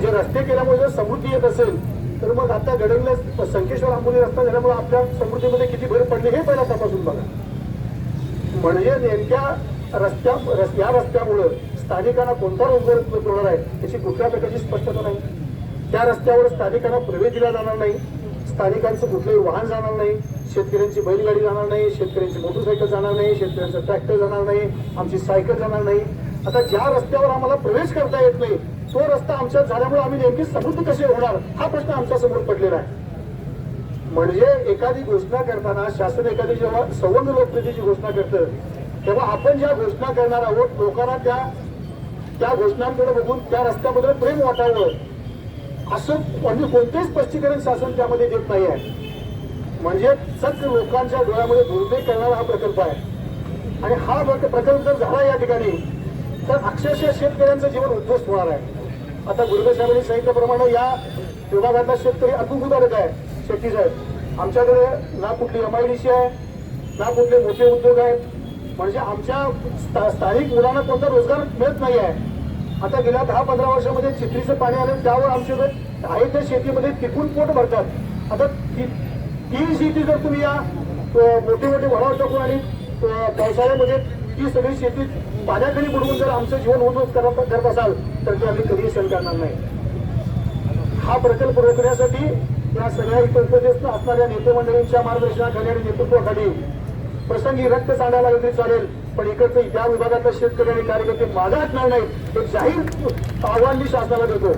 जे रस्ते केल्यामुळे जर समृद्धी येत असेल तर मग आता गडंगला संकेश्वर आंबोली रस्ता झाल्यामुळे आपल्या समृद्धीमध्ये किती भर पडली हे पहिला तपासून बघा. म्हणजे नेमक्या रस्त्या रस- या रस्त्यामुळं स्थानिकांना कोणता रोजगार उपलब्ध होणार आहे याची कुठल्या प्रकारची स्पष्टता नाही. त्या रस्त्यावर स्थानिकांना प्रवेश दिला जाणार नाही. स्थानिकांचं कुठलंही वाहन जाणार नाही. शेतकऱ्यांची बैलगाडी जाणार नाही. शेतकऱ्यांची मोटरसायकल जाणार नाही. शेतकऱ्यांचं ट्रॅक्टर जाणार नाही. आमची सायकल जाणार नाही. आता ज्या रस्त्यावर आम्हाला प्रवेश करता येत नाही तो रस्ता आमच्यात झाल्यामुळे आम्ही नेमकी समृद्ध कसे होणार हा प्रश्न आमच्यासमोर पडलेला आहे. म्हणजे एखादी घोषणा करताना शासन एखादी जेव्हा संबंध लोकप्रियतेची घोषणा करतं तेव्हा आपण ज्या घोषणा करणार आहोत लोकांना त्या त्या घोषणांकडे बघून त्या रस्त्याबद्दल प्रेम वाटावं असं म्हणजे कोणतेच स्पष्टीकरण शासन त्यामध्ये देत नाही आहे. म्हणजे सच लोकांच्या डोळ्यामध्ये दुर्देव करणारा हा प्रकल्प आहे. आणि हा प्रकल्प जर झाला या ठिकाणी तर अक्षरशः शेतकऱ्यांचं जीवन उद्ध्वस्त होणार आहे. आता गुरुदेव साहेबांनी सांगितल्याप्रमाणे या विभागातला शेतकरी अतिभूतारक आहे शेतीचं आहे आमच्याकडे ना कुठली एम आय डी सी आहे ना कुठले मोठे उद्योग आहेत. म्हणजे आमच्या स्था- स्थानिक मुलांना कोणता रोजगार मिळत नाही आहे. आता गेल्या दहा पंधरा वर्षामध्ये चित्रीचं पाणी आलं त्यावर आमचे आहे त्या शेतीमध्ये टिकून पोट भरतात. आता ती ती शेती जर तुम्ही या मोठे मोठे वडाव टाकून आणि पावसाळ्यामध्ये ती सगळी शेती पाण्याखाली बुडवून जर आमचं जीवन होत करत करत असाल तर ते आम्ही कधीही सहन करणार नाही. हा प्रकल्प रोखण्यासाठी या सगळ्या इथं उपदेश असणाऱ्या नेते मंडळींच्या मार्गदर्शनाखाली आणि नेतृत्वाखाली प्रसंगी रक्त सांडायला लागेल तरी चालेल पण इकडचं या विभागातला शेतकरी आणि कार्यकर्ते मागे हटणार नाहीत हे जाहीर आव्हान मी शासनाला देतो.